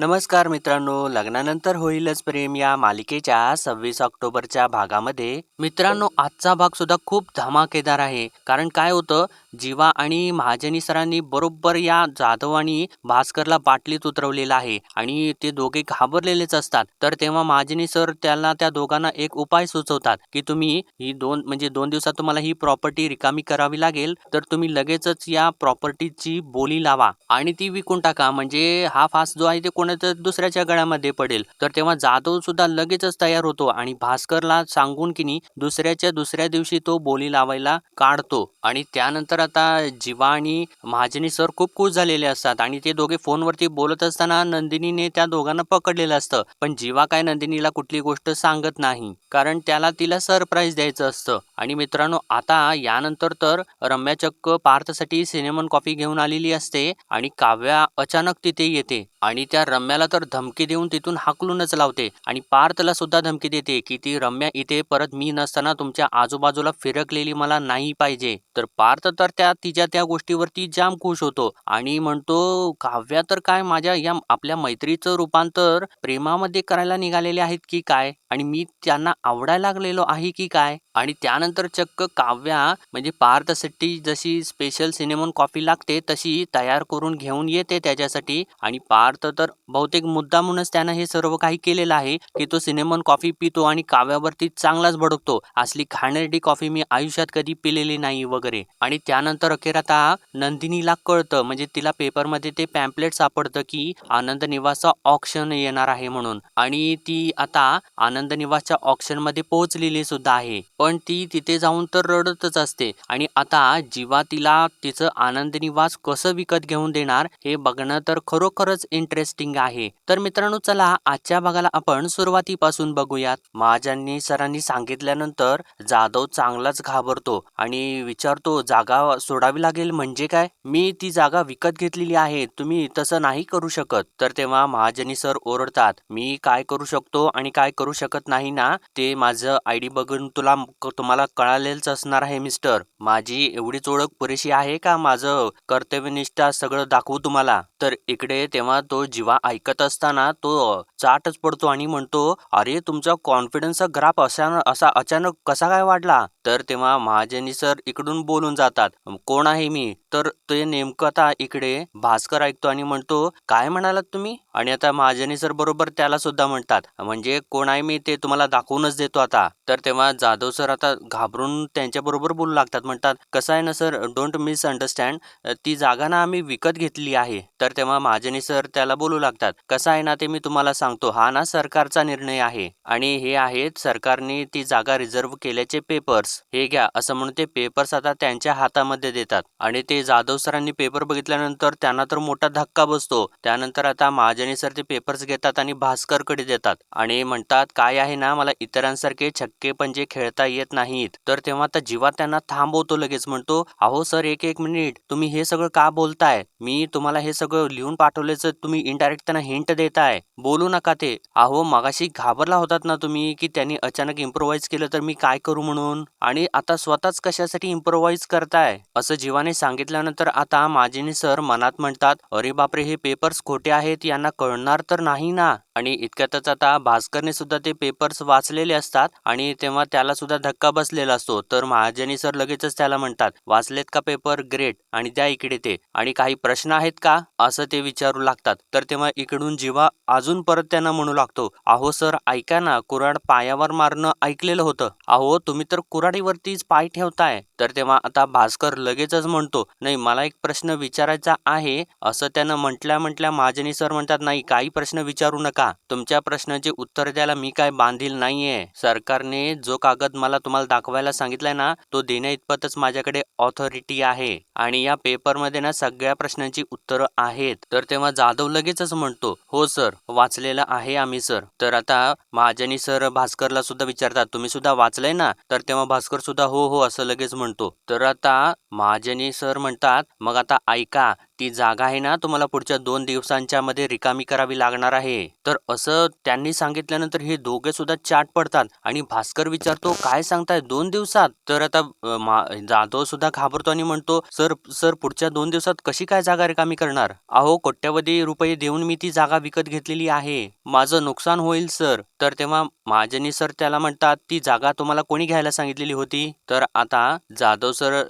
नमस्कार मित्रांनो लग्नानंतर होईलच प्रेम या मालिकेच्या सव्वीस ऑक्टोबरच्या भागामध्ये. मित्रांनो आजचा भाग सुद्धा खूप धमाकेदार आहे. कारण काय होतं जीवा आणि महाजनी सरांनी बरोबर या जाधव आणि भास्करला बाटलीत उतरवलेलं आहे आणि ते दोघे घाबरलेलेच असतात. तर तेव्हा महाजनी सर त्याला त्या दोघांना एक उपाय सुचवतात की तुम्ही ही दोन म्हणजे दोन दिवसात तुम्हाला ही प्रॉपर्टी रिकामी करावी लागेल तर तुम्ही लगेचच या प्रॉपर्टीची बोली लावा आणि ती विकून टाका. म्हणजे हा फास जो आहे ते कोणाच्या दुसऱ्याच्या गळ्यामध्ये पडेल. तर तेव्हा जाधव सुद्धा लगेचच तयार होतो आणि भास्करला सांगून की नी दुसऱ्याच्या दुसऱ्या दिवशी तो बोली लावायला काढतो आणि त्यानंतर आता जीवा आणि महाजनी सर खूप खुश झालेले असतात आणि ते दोघे फोनवरती बोलत असताना नंदिनीने त्या दोघांना पकडलेलं असतं. पण जीवा काय नंदिनीला कुठली गोष्ट सांगत नाही. कारण त्याला तिला सरप्राईज द्यायचं असतं. आणि मित्रांनो आता यानंतर तर रम्या चक्क पार्थसाठी सिनेमन कॉफी घेऊन आलेली असते आणि काव्या अचानक तिथे येते आणि त्या रम्याला तर धमकी देऊन तिथून हाकलूनच लावते आणि पार्थला सुद्धा धमकी देते की ती रम्या इथे परत मी नसताना तुमच्या आजूबाजूला फिरकलेली मला नाही पाहिजे. तर पार्थ तर त्या तिच्या त्या गोष्टीवरती जाम खुश होतो आणि म्हणतो काव्या तर काय माझ्या या आपल्या मैत्रीचं रूपांतर प्रेमामध्ये करायला निघालेले आहेत की काय? आणि मी त्यांना आवडायला लागलेलो आहे की काय? आणि त्यानंतर चक्क काव्या म्हणजे पार्थसाठी जशी स्पेशल सिनेमॉन कॉफी लागते तशी तयार करून घेऊन येते त्याच्यासाठी. आणि पार्थ तर बहुतेक मुद्दा म्हणूनच त्यानं हे सर्व काही केलेलं आहे की तो सिनेमॉन कॉफी पितो आणि काव्यावरती चांगलाच भडकतो. असली घाणेरडी कॉफी मी आयुष्यात कधी पिलेली नाही वगैरे. आणि त्यानंतर अखेर आता नंदिनीला कळतं म्हणजे तिला पेपरमध्ये ते पॅम्पलेट सापडतं की आनंद निवासचा ऑप्शन येणार आहे म्हणून. आणि ती आता आनंद निवासच्या ऑप्शनमध्ये पोहोचलेली सुद्धा आहे. पण ती तिथे जाऊन तर रडतच असते. आणि आता जीवा तिला तिचं आनंद निवास कसं विकत घेऊन देणार हे बघणं तर खरोखरच इंटरेस्टिंग आहे. तर मित्रांनो चला आजच्या भागाला आपण सुरुवातीपासून बघूयात. महाजांनी सरांनी सांगितल्यानंतर जाधव चांगलाच घाबरतो आणि विचारतो जागा सोडावी लागेल म्हणजे काय? मी ती जागा विकत घेतलेली आहे तुम्ही तसं नाही करू शकत. तर तेव्हा महाजनी सर ओरडतात मी काय करू शकतो आणि काय करू शकत नाही ना? ते माझं आय डी बघून तुला तुम्हाला कळालेलंच असणार आहे मिस्टर. माझी एवढीच ओळख पुरेशी आहे का? माझं कर्तव्यनिष्ठा सगळं दाखवू तुम्हाला. तर इकडे तेव्हा तो जीवा ऐकत असताना तो चाटच पडतो आणि म्हणतो अरे तुमचा कॉन्फिडन्सचा ग्राफ असा असा अचानक कसा काय वाढला? तर तेव्हा महाजनी सर इकडून बोलून जातात कोण आहे मी? तर ते नेमकं आता इकडे भास्कर ऐकतो आणि म्हणतो काय म्हणालात तुम्ही? आणि आता महाजनी सर बरोबर त्याला सुद्धा म्हणतात म्हणजे कोण आहे मी ते तुम्हाला दाखवूनच देतो आता. तर तेव्हा जाधव सर आता घाबरून त्यांच्या बरोबर बोलू लागतात म्हणतात कसं आहे ना सर डोंट मिस अंडरस्टँड ती जागा ना आम्ही विकत घेतली आहे. तर तेव्हा महाजनी सर त्याला बोलू लागतात कसं आहे ना ते मी तुम्हाला सांगतो हा ना सरकारचा निर्णय आहे आणि हे आहेत सरकारने ती जागा रिझर्व्ह केल्याचे पेपर्स हे घ्या असं म्हणून ते पेपर्स आता त्यांच्या हातामध्ये देतात. आणि ते जाधव सरांनी पेपर बघितल्यानंतर त्यांना तर मोठा धक्का बसतो. त्यानंतर आता महाजनी सर ते पेपर्स घेतात आणि भास्करकडे देतात. आणि म्हणतात काय आहे ना मला इतरांसारखे छक्के पंजे खेळता येत नाहीत. तर तेव्हा आता जीवा त्यांना थांबवतो लगेच म्हणतो अहो सर एक एक मिनिट तुम्ही हे सगळं का बोलताय? मी तुम्हाला हे सगळं लिहून पाठवल्याचं तुम्ही इनडायरेक्ट त्यांना हिंट देताय. बोलू नका ते. अहो मगाशी घाबरला होतात ना तुम्ही की त्यांनी अचानक इम्प्रोवाइज केलं तर मी काय करू म्हणून? आणि आता स्वतःच कशासाठी इम्प्रोवाइज करताय? असं जीवाने सांगितल्यानंतर आता माजिनी सर मनात म्हणतात अरे बापरे हे पेपर्स खोटे आहेत यांना कळणार तर नाही ना? आणि इतक्यातच आता भास्करने सुद्धा ते पेपर्स वाचलेले असतात आणि तेव्हा त्याला सुद्धा धक्का बसलेला असतो. तर महाजनी सर लगेचच त्याला म्हणतात वाचलेत का पेपर ग्रेट आणि त्या इकडे ते. आणि काही प्रश्न आहेत का? असं ते विचारू लागतात. तर तेव्हा इकडून जीवा अजून परत त्यांना म्हणू लागतो अहो सर ऐका ना कुऱ्हाड पायावर मारणं ऐकलेलं होतं. अहो तुम्ही तर कुऱ्हाडीवरतीच पाय ठेवताय. तर तेव्हा आता भास्कर लगेचच म्हणतो नाही मला एक प्रश्न विचारायचा आहे. असं त्यानं म्हटल्या म्हटल्या महाजनी सर म्हणतात नाही काही प्रश्न विचारू नका. तुमच्या प्रश्नाचे उत्तर द्यायला मी काय बांधील नाहीये. सरकारने जो कागद मला तुम्हाला दाखवायला सांगितलाय ना तो देण्या इतपतच माझ्याकडे ऑथॉरिटी आहे. आणि या पेपरमध्ये ना सगळ्या प्रश्नांची उत्तरं आहेत. तर तेव्हा जाधव लगेचच म्हणतो हो सर वाचलेलं आहे आम्ही सर. तर आता महाजनी सर भास्करला सुद्धा विचारतात तुम्ही सुद्धा वाचलंय ना? तर तेव्हा भास्कर सुद्धा हो हो असं लगेच म्हणतो. तर आता महाजनी सर म्हणतात मग आता ऐका ती जागा आहे ना तुम्हाला पुढच्या दोन दिवसांच्या मध्ये रिकामी करावी लागणार आहे. तर असं त्यांनी सांगितल्यानंतर हे दोघे सुद्धा चाट पडतात आणि भास्कर विचारतो काय सांगताय दोन दिवसात? तर आता मा- जाधव सुद्धा घाबरतो आणि म्हणतो सर सर पुढच्या दोन दिवसात कशी काय जागा रिकामी करणार? अहो कोट्यावधी रुपये देऊन मी ती जागा विकत घेतलेली आहे. माझं नुकसान होईल सर. तर तेव्हा महाजनी सर त्याला म्हणतात ती जागा तुम्हाला कोणी घ्यायला सांगितलेली होती? तर आता जाधव सर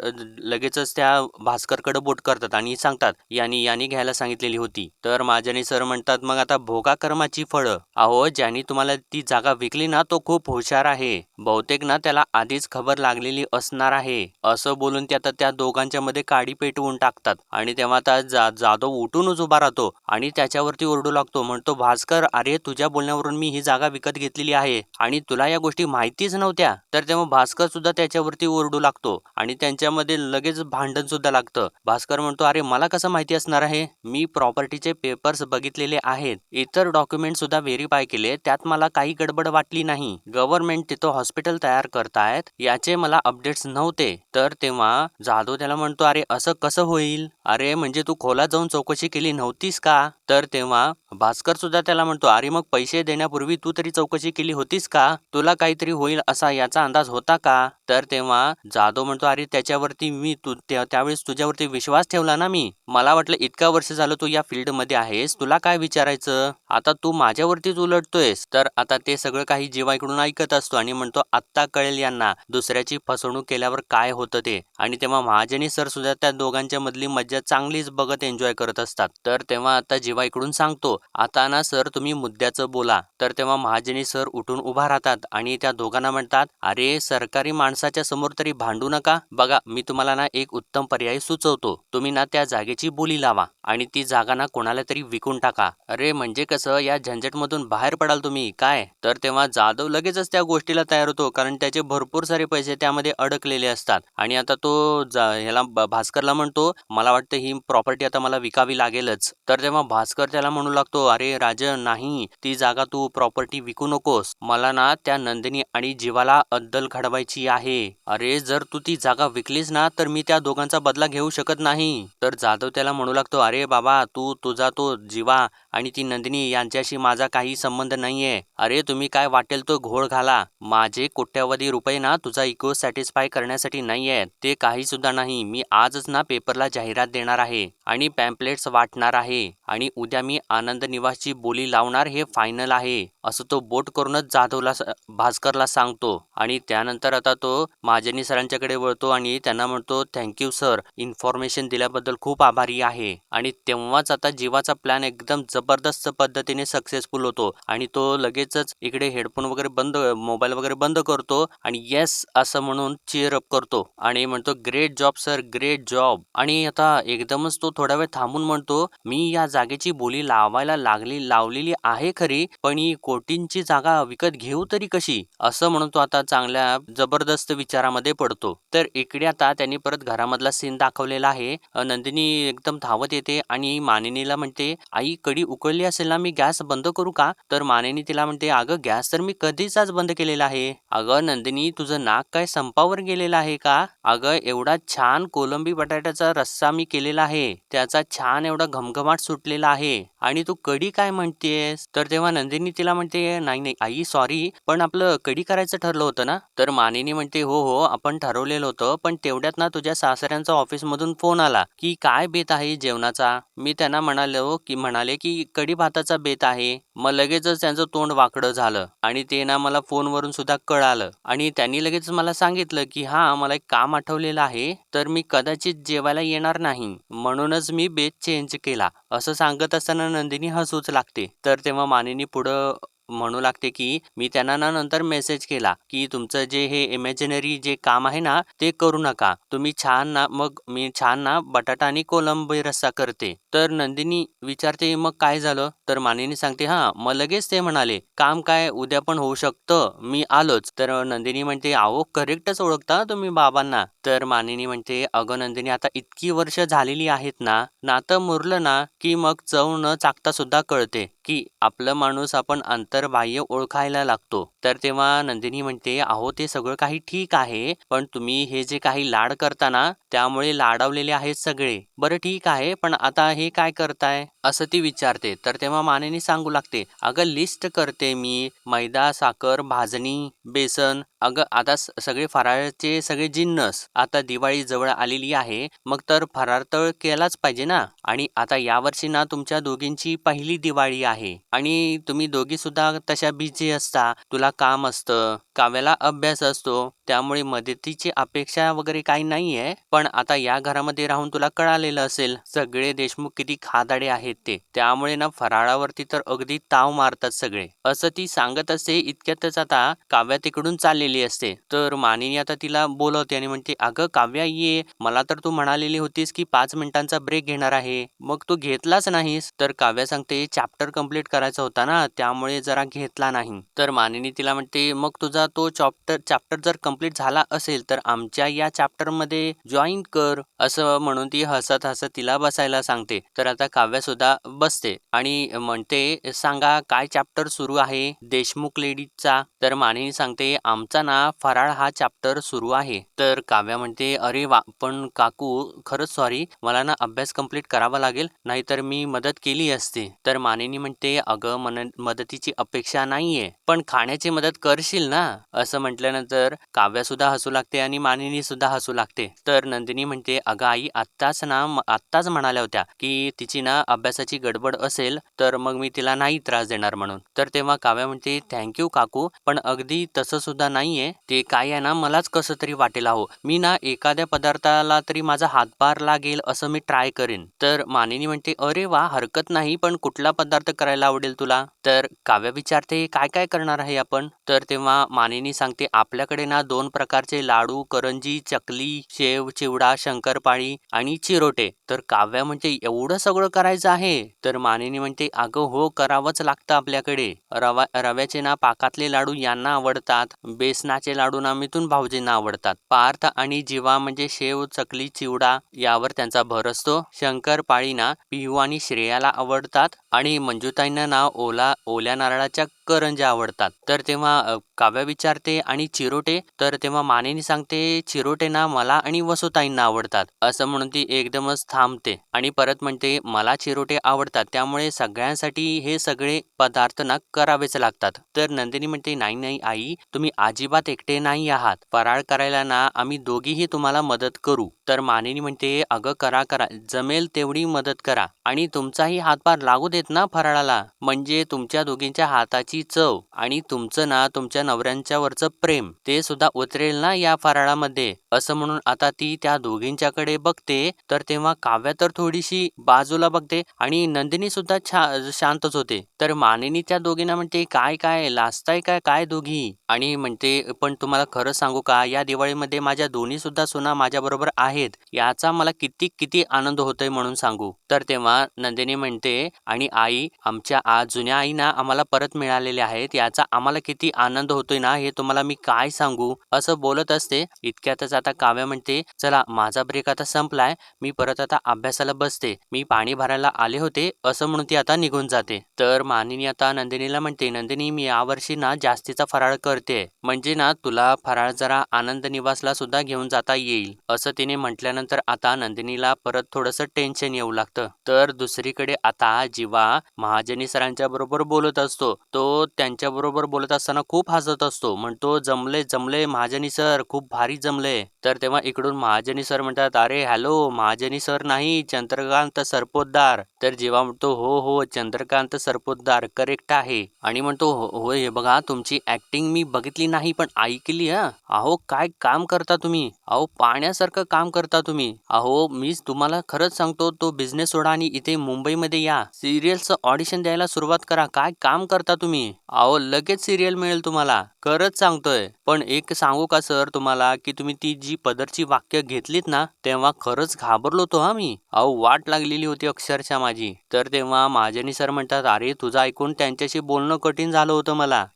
लगेचच त्या भास्करकडे बोट करतात आणि सांगतात यांनी यांनी घ्यायला सांगितलेली होती. तर माझ्याने सर म्हणतात मग आता भोगा कर्माची फळं. अहो ज्यांनी तुम्हाला ती जागा विकली ना तो खूप हुशार आहे. बहुतेक ना त्याला आधीच खबर लागलेली असणार आहे. असं बोलून ते आता त्या दोघांच्या मध्ये काडी पेटवून टाकतात आणि तेव्हा आता जा जाधव उठूनच उभा राहतो आणि त्याच्यावरती ओरडू लागतो म्हणतो भास्कर अरे तुझ्या बोलण्यावरून मी ही जागा विकत घेतलेली आहे आणि तुला या गोष्टी माहितीच नव्हत्या. तर तेव्हा भास्कर सुद्धा त्याच्यावरती ओरडू लागतो आणि त्यांच्यामध्ये लगेच भांडण सुद्धा लागतं. भास्कर म्हणतो अरे मला कसं माहिती असणार आहे? मी प्रॉपर्टीचे पेपर्स बघितलेले आहेत. इतर डॉक्युमेंट सुद्धा व्हेरीफाय केले. त्यात मला काही गडबड वाटली नाही. गव्हर्नमेंट तिथं हॉस्पिटल तयार करतायत. याचे मला अपडेट्स नव्हते. तर तेव्हा जाधव त्याला म्हणतो अरे असं कसं होईल? अरे म्हणजे तू खोला जाऊन चौकशी केली नव्हतीस का? तर तेव्हा भास्कर सुद्धा त्याला म्हणतो अरे मग पैसे देण्यापूर्वी तू तरी चौकशी केली होतीस का? तुला काहीतरी होईल असा याचा अंदाज होता का? तर तेव्हा जाधव म्हणतो अरे त्याच्यावरती मी तू त्या- त्यावेळेस तुझ्यावरती विश्वास ठेवला ना मी. मला वाटलं इतका वर्ष झालं तू या फील्डमध्ये आहेस. तुला काय विचारायचं? आता तू माझ्यावरतीच उलटतोयस. तर आता ते सगळं काही जीवाकडून ऐकत असतो आणि म्हणतो आत्ता कळेल यांना दुसऱ्याची फसवणूक केल्यावर काय होतं ते. आणि तेव्हा महाजनी सर सुद्धा त्या दोघांच्या मधली मज्जा चांगलीच बघत एन्जॉय करत असतात. तर तेव्हा आता जीवाईकडून सांगतो आता ना सर तुम्ही मुद्द्याचं बोला. तर तेव्हा महाजनी सर उठून उभा राहतात आणि त्या दोघांना म्हणतात अरे सरकारी माणसं माणसाच्या समोर तरी भांडू नका. बघा मी तुम्हाला ना एक उत्तम पर्याय सुचवतो. तुम्ही ना त्या जागेची बोली लावा आणि ती जागा ना कोणाला तरी विकून टाका. अरे म्हणजे कसं? या झंझटमधून बाहेर पडाल तुम्ही. काय? तर तेव्हा जाधव लगेचच त्या गोष्टीला तयार होतो कारण त्याचे भरपूर सारे पैसे त्यामध्ये अडकलेले असतात. आणि आता तो ह्याला ब- भास्करला म्हणतो मला वाटतं ही प्रॉपर्टी आता मला विकावी लागेलच. तर तेव्हा भास्कर त्याला म्हणू लागतो अरे राजन नाही. ती जागा तू प्रॉपर्टी विकू नकोस. मला ना त्या नंदिनी आणि जीवाला अद्दल घडवायची आहे. अरे जर तू ती जागा विकलीस ना तर मी त्या दोघांचा बदला घेऊ शकत नाही. तर जाधव त्याला म्हणू लागतो अरे बाबा तू तुझा तो जीवा आणि ती नंदिनी यांच्याशी माझा काही संबंध नाहीये. अरे तुम्ही काय वाटेल तो घोळ घाला. माझे कोट्यावधी रुपये ना तुझा इको सॅटिस्फाय करण्यासाठी नाहीये. ते काही सुद्धा नाही. मी आजच ना पेपरला जाहिरात देणार आहे आणि पॅम्पलेट्स वाटणार आहे आणि उद्या मी आनंद निवासची बोली लावणार हे फायनल आहे. असं तो बोट करूनच जाधवला स- भास्करला सांगतो. आणि त्यानंतर आता तो महाजनी सरांच्याकडे वळतो आणि त्यांना म्हणतो थँक्यू सर इन्फॉर्मेशन दिल्याबद्दल खूप आभारी आहे. आणि तेव्हाच आता जीवाचा प्लॅन एकदम जबरदस्त पद्धतीने सक्सेसफुल होतो. आणि तो लगेचच इकडे हेडफोन वगैरे बंद मोबाईल वगैरे बंद करतो आणि येस असं म्हणून चेअर अप करतो. आणि म्हणतो great job sir great job आणि आता एकदमच तो थोडा वेळ थांबून म्हणतो मी या जागेची बोली लावायला लागली लावलेली आहे खरी पण ही कोटींची जागा विकत घेऊ तरी कशी? असं म्हणून तो आता चांगल्या जबरदस्त विचारामध्ये पडतो. तर इकडे आता त्यांनी परत घरामधला सीन दाखवलेला आहे. नंदिनी एकदम धावत येते आणि मानिनीला म्हणते आई कडी उकळली असेल ना मी गॅस बंद करू का? तर मानिनी तिला म्हणते अगं गॅस तर मी कधीच आज बंद केलेला आहे. अगं नंदिनी तुझं नाक काय संपावर गेलेलं आहे का? अगं एवढा छान कोलंबी बटाट्याचा रस्सा मी केलेला आहे. त्याचा छान एवढा घमघमाट सुटलेला आहे. आणि तू कडी काय म्हणतेस? तर तेव्हा नंदिनी तिला म्हणते नाही नाही आई सॉरी पण आपलं कडी करायचं ठरलं होतं ना? तर मानिनी म्हणते हो हो आपण ठरवलेलं होतं पण तेवढ्यात ना तुझ्या सासऱ्यांचा ऑफिसमधून फोन आला की काय बेत आहे जेवणाचा? मी त्यांना म्हणालो की म्हणाले की कडी भाताचा बेत आहे. मग लगेचच त्यांचं तोंड वाकडं झालं आणि ते ना मला फोनवरून सुद्धा कळालं आणि त्यांनी लगेच मला सांगितलं की हा मला एक काम आठवलेलं आहे तर मी कदाचित जेवायला येणार नाही म्हणूनच मी बेत चेंज केला. असं सांगत असताना नंदिनी हसूच लागते. तर तेव्हा मानिनी पुढं म्हणू लागते की मी त्यांना ना नंतर मेसेज केला की तुमचं जे हे इमॅजिनरी जे काम आहे ना ते करू नका. तुम्ही छान ना मग मी छान ना बटाटा आणि कोलंबी रस्सा करते. तर नंदिनी विचारते मग काय झालं? तर मानिनी सांगते हा मग लगेच ते म्हणाले काम काय उद्या पण होऊ शकतं मी आलोच. तर नंदिनी म्हणते अहो करेक्टच ओळखता तुम्ही बाबांना. तर मानिनी म्हणते अगं नंदिनी आता इतकी वर्ष झालेली आहेत ना नातं मुरलं ना की मग चव न चाकता सुद्धा कळते की आपलं माणूस आपण अंतर बाह्य ओळखायला लागतो. तर तेव्हा नंदिनी म्हणते अहो ते सगळं काही ठीक आहे पण तुम्ही हे जे काही लाड करताना त्यामुळे लाडवलेले आहेत सगळे. बरं ठीक आहे पण आता हे काय करताय? असं ती विचारते. तर तेव्हा मानेनी सांगू लागते अगं लिस्ट करते मी मैदा साखर भाजणी बेसन अगं आता सगळे फराळाचे सगळे जिन्नस आता दिवाळी जवळ आलेली आहे मग तर फराळ तर केलाच पाहिजे ना? आणि आता यावर्षी ना तुमच्या दोघींची पहिली दिवाळी आहे आणि तुम्ही दोघी सुद्धा तशा बिझी असता तुला काम असतं काव्याला अभ्यास असतो त्यामुळे मदतीची अपेक्षा वगैरे काही नाहीये पण आता या घरामध्ये राहून तुला कळालेलं असेल सगळे देशमुख किती खादाडे आहेत ते त्यामुळे ना फराळावरती तर अगदी ताव मारतात सगळे. असं ती सांगत असे इतक्यातच आता काव्या तिकडून चाललेली असते. तर मानिनी आता तिला बोलवते आणि म्हणते अगं काव्या ये. मला तर तू म्हणालेली होतीस की पाच मिनिटांचा ब्रेक घेणार आहे. मग तू घेतलाच नाहीस. तर काव्या सांगते चॅप्टर कंप्लीट करायचा होता ना त्यामुळे जरा घेतला नाही. तर मानिनी तिला म्हणते मग तुझा तो चॅप्टर चॅप्टर जर कंप्लीट झाला असेल तर आमच्या या चॅप्टरमध्ये जॉईन कर. असं म्हणून ती हसत हसत तिला बसायला सांगते. तर आता काव्या सुद्धा बसते आणि म्हणते सांगा काय चॅप्टर सुरू आहे? देशमुख लेडीजचा तर मानिनी सांगते आमचा असताना फराळ हा चॅप्टर सुरू आहे. तर काव्या म्हणते अरे वा पण काकू खरंच सॉरी मला ना अभ्यास कंप्लीट करावा लागेल नाहीतर मी मदत केली असते. तर मानिनी म्हणते अगं मन मदतीची अपेक्षा नाहीये पण खाण्याची मदत करशील ना? असं म्हटल्यानंतर काव्या सुद्धा हसू लागते आणि मानिनी सुद्धा हसू लागते. तर नंदिनी म्हणते अगं आई आत्ताच ना आत्ताच म्हणाल्या होत्या की तिची ना अभ्यासाची गडबड असेल तर मग मी तिला नाही त्रास देणार म्हणून. तर तेव्हा काव्या म्हणते थँक्यू काकू पण अगदी तसं सुद्धा नाही नाहीये. ते काय आहे ना मलाच कसं तरी वाटेल अहो. मी ना एखाद्या पदार्थाला तरी माझा हातभार लागेल असं मी ट्राय करेन. तर मानिनी म्हणते अरे वा हरकत नाही पण कुठला पदार्थ करायला आवडेल तुला? तर काव्य विचारते काय काय करणार आहे आपण? तर तेव्हा मानिनी सांगते आपल्याकडे ना दोन प्रकारचे लाडू करंजी चकली शेव चिवडा शंकरपाळी आणि चिरोटे. तर काव्या म्हणजे एवढं सगळं करायचं आहे? तर मानिनी म्हणते अगं हो करावंच लागतं आपल्याकडे. रवा रव्याचे ना पाकातले लाडू यांना आवडतात. बेस बेसनाचे लाडू ना मिथून भाऊजींना आवडतात. पार्थ आणि जीवा म्हणजे शेव चकली चिवडा यावर त्यांचा भर असतो. शंकर पाळीना पिहू आणि श्रेयाला आवडतात. आणि मंजुताईंना नाव ओला ओल्या नारळाच्या करंजे आवडतात. तर तेव्हा काव्या विचारते आणि चिरोटे तर तेव्हा मानेनी सांगते चिरोटे ना मला आणि वसुताईंना आवडतात. असं म्हणून ती एकदमच थांबते आणि परत म्हणते मला चिरोटे आवडतात त्यामुळे सगळ्यांसाठी हे सगळे पदार्थ ना करावेच लागतात. तर नंदिनी म्हणते नाही नाही आई तुम्ही अजिबात एकटे नाही आहात. फराळ करायला ना आम्ही दोघीही तुम्हाला मदत करू. तर मानेनी म्हणते अगं करा करा. जमेल तेवढी मदत करा आणि तुमचाही हातभार लागू देत ना फराळाला. म्हणजे तुमच्या दोघींच्या हाताची चव आणि तुमचं ना तुमच्या नवऱ्यांच्यावरचं प्रेम ते सुद्धा उतरेल ना या फराळामध्ये? असं म्हणून आता ती त्या दोघींच्याकडे बघते तर तेव्हा काव्या तर थोडीशी बाजूला बघते आणि नंदिनी सुद्धा छा शांतच होते. तर मानिनी त्या दोघींना म्हणते काय काय लाजताय काय काय दोघी? आणि म्हणते पण तुम्हाला खरं सांगू का या दिवाळीमध्ये माझ्या दोन्ही सुद्धा सुना माझ्या बरोबर आहेत. याचा मला किती किती आनंद होतोय म्हणून सांगू. तर तेव्हा नंदिनी म्हणते आणि आई आमच्या आज जुन्या आईना आम्हाला परत मिळालेले आहेत. याचा आम्हाला किती आनंद होतोय ना हे तुम्हाला मी काय सांगू? असं बोलत असते. इतक्यातच आता काव्या म्हणते चला माझा ब्रेक आता संपलाय. मी परत आता अभ्यासाला बसते. मी पाणी भरायला आले होते असं म्हणून ती आता निघून जाते. तर मानिनी आता नंदिनीला म्हणते नंदिनी मी यावर्षी ना जास्तीचा फराळ करते. म्हणजे ना तुला फराळ जरा आनंद निवासला सुद्धा घेऊन जाता येईल. असं तिने म्हटल्यानंतर आता नंदिनीला परत थोडंसं टेन्शन येऊ लागतं. तर दुसरीकडे आता जीवा महाजनी सरांच्या बरोबर बोलत असतो. तो त्यांच्या बरोबर बोलत असताना खूप हसत असतो. म्हणतो जमले जमले महाजनी सर खूप भारी जमले तर तेव्हा इकडून महाजनी सर म्हणतात अरे हॅलो महाजनी सर नाही चंद्रकांत सरपोतदार. तर जेव्हा म्हणतो हो हो चंद्रकांत सरपोतदार करेक्ट आहे. आणि म्हणतो "हो-, हो हे बघा तुमची ऍक्टिंग मी बघितली नाही पण ऐकली हा. अहो काय काम करता तुम्ही? अहो पाण्यासारखं काम करता तुम्ही. अहो मीच तुम्हाला खरंच सांगतो तो बिझनेस सोडा आणि इथे मुंबईमध्ये या. सिरियलचं ऑडिशन द्यायला सुरुवात करा. काय काम करता तुम्ही? अहो लगेच सिरियल मिळेल तुम्हाला. खरंच सांगतोय. पण एक सांगू का सर तुम्हाला की तुम्ही ती जी पदरची वाक्य घेतलीत ना तेव्हा खरंच घाबरलो होतो हा मी. अहो वाट लागलेली होती अक्षरशः माझी. तर तेव्हा महाजनी सर म्हणतात अरे तुझं ऐकून त्यांच्याशी बोलणं कठीण झालं होतं मला.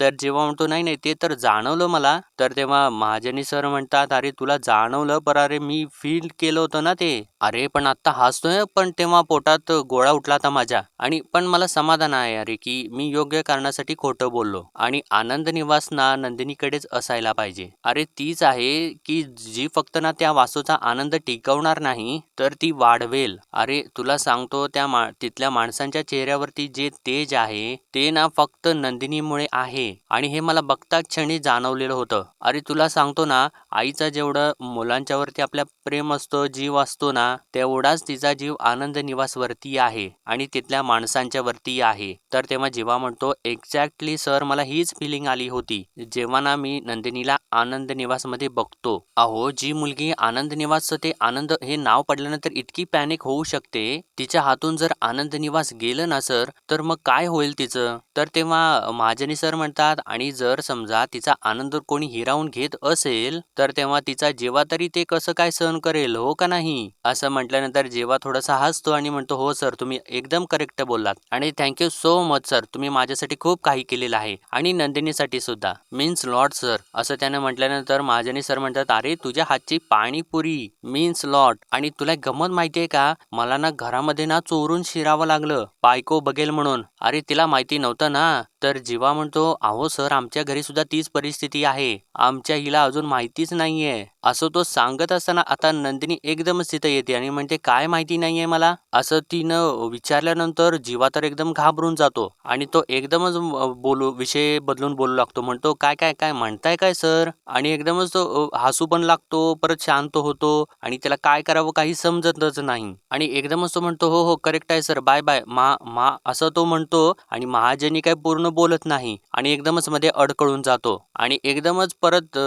तर जेव्हा म्हणतो नाही नाही ते तर जाणवलं मला. तर तेव्हा महाजनी सर म्हणतात अरे तुला जाणवलं पर अरे मी फील केलं होतं ना ते. अरे पण आता हसतोय पण तेव्हा पोटात गोळा उठला होता माझ्या. आणि पण मला समाधान आहे अरे की मी योग्य कारणासाठी खोटं बोललो आणि आनंद निवास ना नंदिनीकडेच असायला पाहिजे. अरे तीच आहे की जी फक्त ना त्या वासूचा आनंद टिकवणार नाही तर ती वाढवेल. अरे तुला सांगतो त्या मा तिथल्या माणसांच्या चेहऱ्यावरती जे तेज आहे ते ना फक्त नंदिनीमुळे आहे. आणि हे मला बघता क्षणी जाणवलेलं होतं. अरे तुला सांगतो ना आईचा जेवढं मुलांच्यावरती आपल्या प्रेम असतो जीव असतो ना तेवढाच तिचा जीव आनंद निवास वरती आहे आणि तिथल्या माणसांच्या वरती आहे. तर तेव्हा जेव्हा म्हणतो एक्झॅक्टली सर मला हीच फिलिंग आली होती. जेव्हा ना मी नंदिनीला आनंद निवासमध्ये बघतो. अहो जी मुलगी आनंद निवास ते आनंद हे नाव पडल्यानंतर इतकी पॅनिक होऊ शकते. तिच्या हातून जर आनंद निवास गेलं ना सर तर मग काय होईल तिचं? तर तेव्हा महाजनी सर म्हणतात आणि जर समजा तिचा आनंद कोणी हिरावून घेत असेल तर तेव्हा तिचा जेव्हा तरी ते कसं काय सहन करेल हो का नाही? असं म्हटल्यानंतर जेव्हा थोडासा हसतो आणि म्हणतो हो सर तुम्ही एकदम करेक्ट बोललात. आणि थँक्यू सो मच सर तुम्ही माझ्यासाठी खूप काही केलेलं आहे आणि नंदिनीसाठी सुद्धा. मीन्स लॉट सर असं त्यानं म्हटल्यानंतर महाजनी सर म्हणतात अरे तुझ्या हातची पाणीपुरी. मीन्स लॉट आणि तुला एक गंमत माहितीये का? मला ना घरामध्ये ना चोरून शिरावं लागलं बायको बघेल म्हणून. अरे तिला माहिती नव्हतं ना. तर जीवा म्हणतो अहो सर आमच्या घरी सुद्धा तीच परिस्थिती आहे. आमच्या हिला अजून माहितीच नाहीये. असं तो सांगत असताना आता नंदिनी एकदमच तिथं येते आणि म्हणते काय माहिती नाहीये मला. असं तिनं विचारल्यानंतर जीवा तर एकदम घाबरून जातो आणि तो एकदमच बोलू विषय बदलून बोलू लागतो. म्हणतो काय काय काय म्हणताय काय सर? आणि एकदमच तो हसू पण लागतो परत शांत होतो आणि त्याला काय करावं काही समजतच नाही. आणि एकदमच तो म्हणतो हो हो करेक्ट आहे सर. Bye bye. मा मा असं तो म्हणतो आणि महाजनी काय पूर्ण बोलत नाही आणि एकदमच मध्ये अडकळून जातो. आणि एकदमच परत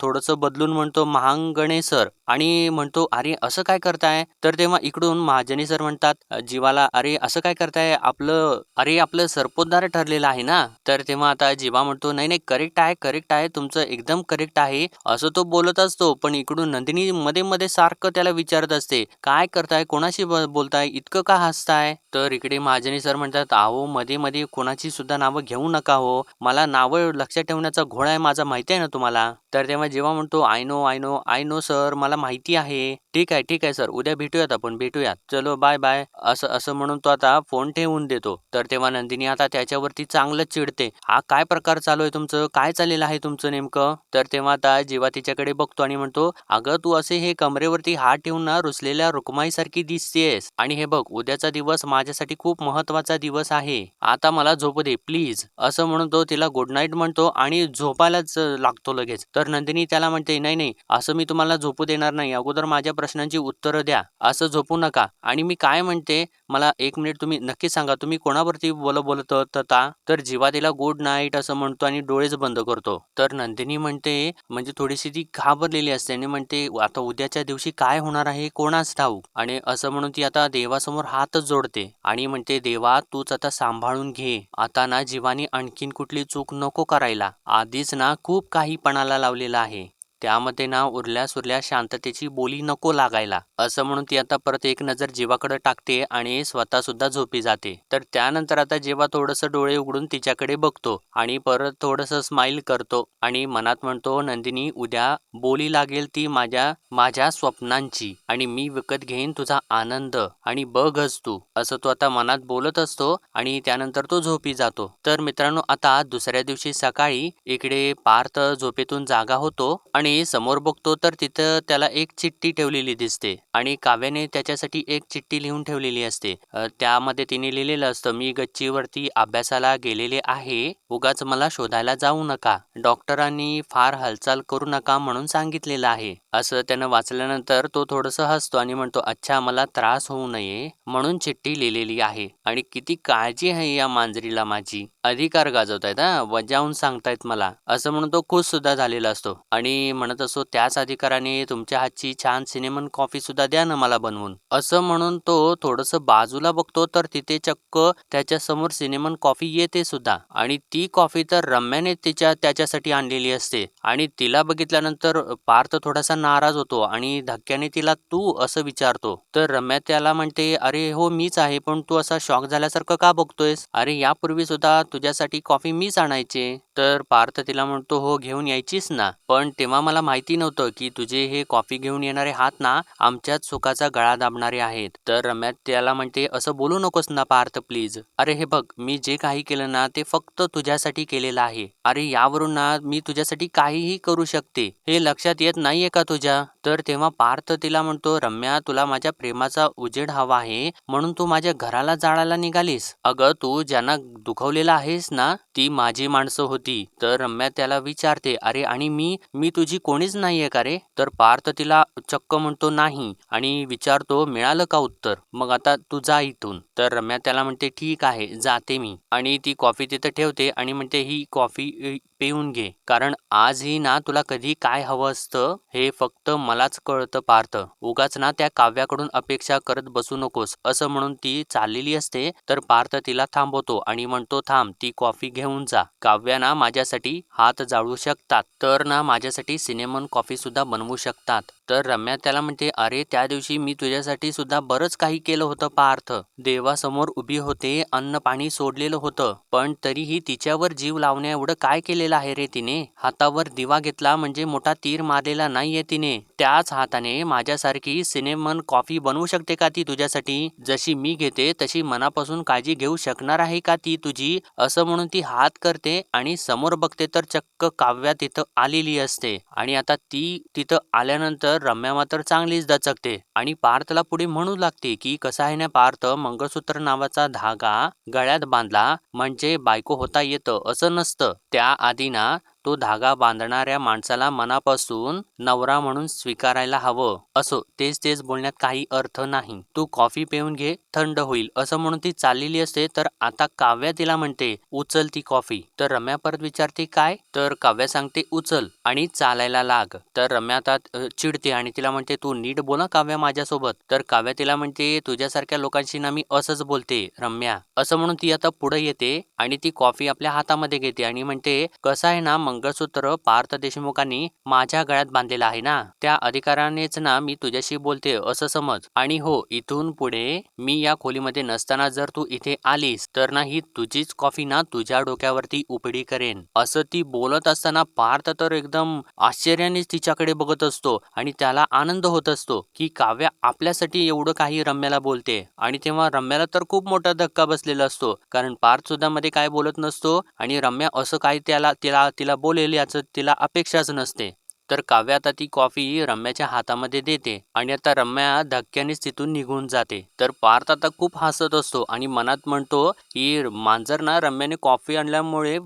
थोडंसं बदलून म्हणतो महांगणे सर. आणि म्हणतो अरे असं काय करताय? तर तेव्हा इकडून महाजनी सर म्हणतात जीवाला अरे असं काय करताय? आपलं अरे आपलं सरपोतदार ठरलेलं आहे ना? तर तेव्हा आता जीवा म्हणतो नाही नाही करेक्ट आहे करेक्ट आहे. तुमचं एकदम करेक्ट आहे. असं तो बोलत असतो पण इकडून नंदिनी मध्ये मध्ये सारखं त्याला विचारत असते काय करताय? कोणाशी बोलताय? इतकं का हसताय? तर इकडे महाजनी सर म्हणतात अहो मध्ये मध्ये कोणाची सुद्धा नावं घेऊ नका हो. मला नावं लक्षात ठेवण्याचा घोडा आहे माझा माहिती आहे ना तुम्हाला? तर तेव्हा जेव्हा म्हणतो I know I know I know sir मला माहिती आहे. ठीक आहे ठीक आहे सर. उद्या भेटूयात आपण. भेटूयात. चलो बाय बाय असं असं म्हणून तो आता फोन ठेवून देतो. तर तेव्हा नंदिनी आता त्याच्यावरती चांगलंच चिडते. हा काय प्रकार चालू आहे तुमचं? काय चाललेलं आहे तुमचं नेमकं? तर तेव्हा आता जेव्हा तिच्याकडे बघतो आणि म्हणतो अगं तू असे हे कमरेवरती हात ठेवून ना रुसलेल्या रुक्माईसारखी दिसतेस. आणि हे बघ उद्याचा दिवस माझ्यासाठी खूप महत्त्वाचा दिवस आहे. आता मला झोप दे प्लीज असं म्हणून तो तिला गुड नाईट म्हणतो आणि झोपायलाच लागतो लगेच. तर नंदिनी त्याला म्हणते नाही नाही. असं मी तुम्हाला झोपू देणार नाही. अगोदर माझ्या प्रश्नांची उत्तरं द्या. असं झोपू नका. आणि मी काय म्हणते मला एक मिनिट तुम्ही नक्की सांगा तुम्ही कोणावरती बोल बोलत होता? तर जीवा तिला गुड नाईट असं म्हणतो आणि डोळेच बंद करतो. तर नंदिनी म्हणते म्हणजे थोडीशी ती घाबरलेली असते आणि म्हणते आता उद्याच्या दिवशी काय होणार आहे? कोणाच ठाऊक? आणि असं म्हणून ती आता देवासमोर हातच जोडते. आणि म्हणते देवा तूच आता सांभाळून घे. आता ना जीवानी आणखीन कुठली चूक नको करायला. आधीच ना खूप काही पणाला लावलेला आहे. त्यामध्ये ना उरल्या सुरल्या शांततेची बोली नको लागायला. असं म्हणून ती आता परत एक नजर जीवाकडे टाकते आणि स्वतः सुद्धा झोपी जाते. तर त्यानंतर आता जेव्हा थोडस डोळे उघडून तिच्याकडे बघतो आणि परत थोडस स्माइल करतो आणि मनात म्हणतो नंदिनी उद्या बोली लागेल ती माझ्या माझ्या स्वप्नांची आणि मी विकत घेईन तुझा आनंद आणि बघच तू. असं तो आता मनात बोलत असतो आणि त्यानंतर तो झोपी जातो. तर मित्रांनो आता दुसऱ्या दिवशी सकाळी इकडे पार्थ झोपेतून जागा होतो आणि समोर बघतो तर तिथं त्याला एक चिठ्ठी ठेवलेली दिसते आणि काव्याने त्याच्यासाठी एक चिठ्ठी लिहून ठेवलेली असते. त्यामध्ये तिने लिहिलेलं असतं मी गच्चीवरती अभ्यासाला गेलेले आहे उगाच मला शोधायला जाऊ नका. डॉक्टरांनी फार हालचाल करू नका म्हणून सांगितलेलं आहे. असं त्यानं वाचल्यानंतर तो थोडस हसतो आणि म्हणतो अच्छा मला त्रास होऊ नये म्हणून चिठ्ठी लिहिलेली आहे. आणि किती काळजी आहे या मांजरीला माझी. अधिकार गाजवतायत हा? बजावून सांगतायत मला. असं म्हणून तो खुश सुद्धा झालेला असतो. आणि म्हणत असतो त्याच अधिकाराने तुमच्या हातची छान सिनेमन कॉफी सुद्धा द्या ना मला बनवून. असं म्हणून तो थोडस बाजूला बघतो तर तिथे चक्क त्याच्यासमोर सिनेमन कॉफी येते सुद्धा. आणि ती कॉफी तर रम्याने तिच्या त्याच्यासाठी आणलेली असते. आणि तिला बघितल्यानंतर पार्थ थोडासा नाराज होतो आणि धक्क्याने तिला तू असं विचारतो. तर रम्या त्याला म्हणते अरे हो मीच आहे पण तू असा शॉक झाल्यासारखं का बघतोयस? अरे यापूर्वी सुद्धा तुझ्यासाठी कॉफी मीच आणायचे? तर पार्थ तिला म्हणतो हो घेऊन यायचीच ना. पण तेव्हा मला माहिती नव्हतं की तुझे हे कॉफी घेऊन येणारे हात ना आमच्याच सुखाचा गळा दाबणारे आहेत. तर रम्या त्याला म्हणते असं बोलू नकोस ना पार्थ प्लीज. अरे हे बघ मी जे काही केलं ना ते फक्त तुझ्यासाठी केलेलं आहे. अरे यावरून ना मी तुझ्यासाठी काहीही करू शकते. हे लक्षात येत नाहीये का तुझ्या? तर तेव्हा पार्थ तिला म्हणतो रम्या तुला माझ्या प्रेमाचा उजेड हवा आहे म्हणून तू माझ्या घराला जाळायला निघालीस. अगं तू ज्यांना दुखवलेला आहे आहेस ना? ती माझी माणसं होती. तर रम्या त्याला विचारते अरे आणि मी? मी तुझी कोणीच नाहीये का रे? तर पार्थ तिला चक्क म्हणतो नाही. आणि विचारतो मिळालं का उत्तर? मग आता तू जा इथून. तर रम्या त्याला म्हणते ठीक आहे जाते मी. आणि ती कॉफी तिथं ठेवते आणि म्हणते ही कॉफी पिऊन घे. कारण आजही ना तुला कधी काय हवं असतं हे फक्त मलाच कळतं पार्थ. उगाच ना त्या काव्याकडून अपेक्षा करत बसू नकोस. असं म्हणून ती चाललेली असते तर पार्थ तिला थांबवतो आणि म्हणतो थांब ती कॉफी घेऊन जा. काव्या ना माझ्यासाठी हात जाळू शकतात तर ना माझ्यासाठी सिनेमन कॉफी सुद्धा बनवू शकतात. तर रम्या त्याला म्हणते अरे त्या दिवशी मी तुझ्यासाठी सुद्धा बरंच काही केलं होतं पार्थ. देवासमोर उभी होते अन्न पाणी सोडलेलं होतं. पण तरीही तिच्यावर जीव लावण्या एवढं काय केलेलं आहे रे तिने? हातावर दिवा घेतला म्हणजे मोठा तीर मारलेला नाहीये तिने. त्याच हाताने माझ्यासारखी सिनेमन कॉफी बनवू शकते का ती तुझ्यासाठी? जशी मी घेते तशी मनापासून काळजी घेऊ शकणार आहे का ती तुझी? असं म्हणून ती हात करते आणि समोर बघते तर चक्क काव्या तिथं आलेली असते. आणि आता ती तिथं आल्यानंतर तर रम्या मात्र चांगलीच दचकते. आणि पार्थला पुढे म्हणू लागते की कसा आहे ना पार्थ मंगळसूत्र नावाचा धागा गळ्यात बांधला म्हणजे बायको होता येतं असं नसतं. त्या आधी ना तो धागा बांधणाऱ्या माणसाला मनापासून नवरा म्हणून स्वीकारायला हवं. असो तेच तेच बोलण्यात काही अर्थ नाही. तू कॉफी पिऊन घे थंड होईल. असं म्हणून ती चाललेली असते तर आता काव्या तिला म्हणते उचल ती कॉफी. तर रम्या परत विचारते काय? तर काव्या सांगते उचल आणि चालायला लाग. तर रम्या आता चिडते आणि तिला म्हणते तू नीट बोला काव्या माझ्यासोबत. तर काव्या तिला म्हणते तुझ्यासारख्या लोकांशी ना मी असंच बोलते रम्या. असं म्हणून ती आता पुढे येते आणि ती कॉफी आपल्या हातामध्ये घेते आणि म्हणते कसं आहे ना मंगळसूत्र पार्थ देशमुखांनी माझ्या गळ्यात बांधलेलं आहे ना? त्या अधिकारानेच ना मी तुझ्याशी बोलते असं समज. आणि हो इथून पुढे मी या खोलीमध्ये नसताना जर तू इथे आलीस तर ना ही तुझीच कॉफी ना तुझ्या डोक्यावरती उपडी करेन. असं ती बोलत असताना पार्थ तर एकदम आश्चर्यानेच तिच्याकडे बघत असतो आणि त्याला आनंद होत असतो की काव्या आपल्यासाठी एवढं काही रम्याला बोलते. आणि तेव्हा रम्याला तर खूप मोठा धक्का बसलेला असतो. कारण पार्थ सुद्धा मध्ये काय बोलत नसतो आणि रम्या असं काही त्याला तिला तिला बोलेल याचं तिला अपेक्षाच नसते. तर काव्य आता ती कॉफी रम्याच्या हातामध्ये देते आणि आता रम्या धक्क्यानेच तिथून निघून जाते. तर पार्थ आता खूप हसत असतो आणि मनात म्हणतो की मांजर ना रम्याने कॉफी आणल्यामुळे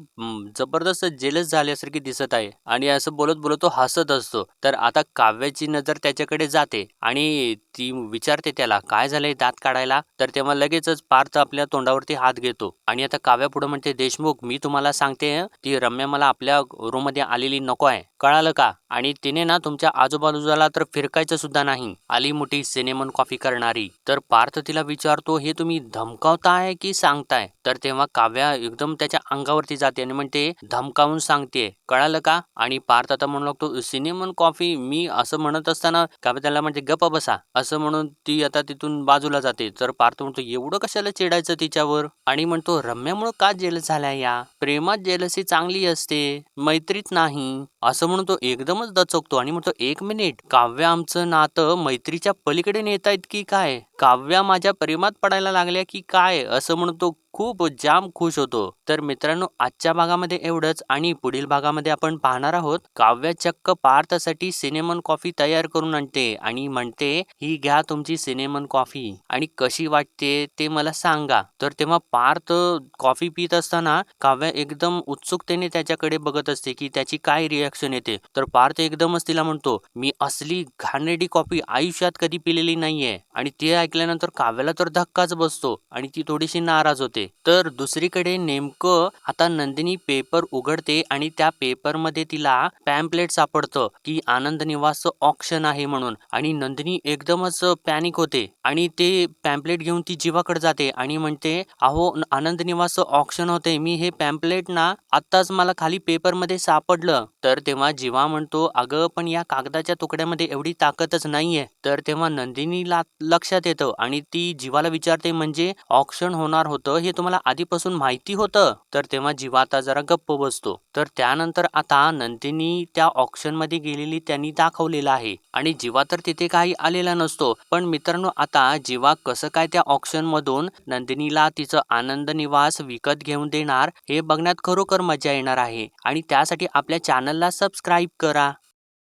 जबरदस्त जेलस झाल्यासारखी दिसत आहे. आणि असं बोलत बोलत तो हसत असतो. तर आता काव्याची नजर त्याच्याकडे जाते आणि ती विचारते त्याला काय झालंय दात काढायला? तर तेव्हा लगेचच पार्थ आपल्या तोंडावरती हात घेतो. आणि आता काव्या पुढे म्हणते देशमुख मी तुम्हाला सांगते ती रम्या मला आपल्या रूममध्ये आलेली नको आहे. कळालं का? आणि तिने ना तुमच्या आजूबाजूला तर फिरकायचं सुद्धा नाही. आली मोठी सिनेमन कॉफी करणारी. तर पार्थ तिला विचारतो हे तुम्ही धमकावताय की सांगताय? तर तेव्हा काव्या एकदम त्याच्या अंगावरती जाते आणि म्हणते धमकावून सांगते कळालं का? आणि पार्थ आता म्हणू लागतो सिनेमन कॉफी मी असं म्हणत असताना काव्या त्याला म्हणते गप्प बसा. असं म्हणून ती आता तिथून बाजूला जाते. तर पार्थ म्हणतो एवढं कशाला चिडायचं तिच्यावर? आणि म्हणतो रम्यामुळं का जेलस झाल्या या? प्रेमात जेलसी चांगली असते मैत्रीत नाही. असं म्हणून तो एकदमच दचकतो. आणि म्हणतो एक मिनिट काव्य आमचं नातं मैत्रीच्या पलीकडे नेतायत की काय? काव्या माझ्या प्रेमात पडायला लागल्या की काय? असं म्हणून तो खूप जाम खुश होतो. तर मित्रांनो आजच्या भागामध्ये एवढंच आणि पुढील भागामध्ये आपण पाहणार आहोत काव्य चक्क पार्थसाठी सिनेमन कॉफी तयार करून आणते आणि म्हणते ही घ्या तुमची सिनेमन कॉफी. आणि कशी वाटते ते मला सांगा. तर तेव्हा पार्थ कॉफी पित असताना काव्य एकदम उत्सुकतेने त्याच्याकडे बघत असते की त्याची काय रिॲक्शन येते. तर पार्थ एकदमच तिला म्हणतो मी असली घाणेरडी कॉफी आयुष्यात कधी पिलेली नाहीये. आणि ते ऐकल्यानंतर काव्याला तर धक्काच बसतो आणि ती थोडीशी नाराज होते. तर दुसरीकडे नेमकं आता नंदिनी पेपर उघडते आणि त्या पेपरमध्ये तिला पॅम्पलेट सापडतं की आनंद निवासचं ऑप्शन आहे म्हणून. आणि नंदिनी एकदमच पॅनिक होते आणि ते पॅम्पलेट घेऊन ती जीवाकडे जाते आणि म्हणते अहो आनंद निवासचं ऑप्शन होते मी हे पॅम्पलेट ना आत्ताच मला खाली पेपरमध्ये सापडलं. तर तेव्हा जीवा म्हणतो अगं पण या कागदाच्या तुकड्यामध्ये एवढी ताकदच नाहीये. तर तेव्हा नंदिनीला लक्षात येतं येतं आणि ती जीवाला विचारते म्हणजे ऑक्शन होणार होतं हे तुम्हाला आधीपासून माहिती होतं. तर तेव्हा जीवा आता जरा गप्प बसतो. तर त्यानंतर आता नंदिनी त्या ऑक्शनमध्ये गेलेली त्यांनी दाखवलेलं आहे. आणि जीवा तर तिथे काही आलेला नसतो. पण मित्रांनो आता जीवा कसं काय त्या ऑक्शन मधून नंदिनीला तिचं आनंद निवास विकत घेऊन देणार हे बघण्यात खरोखर मजा येणार आहे. आणि त्यासाठी आपल्या चॅनलला सबस्क्राईब करा.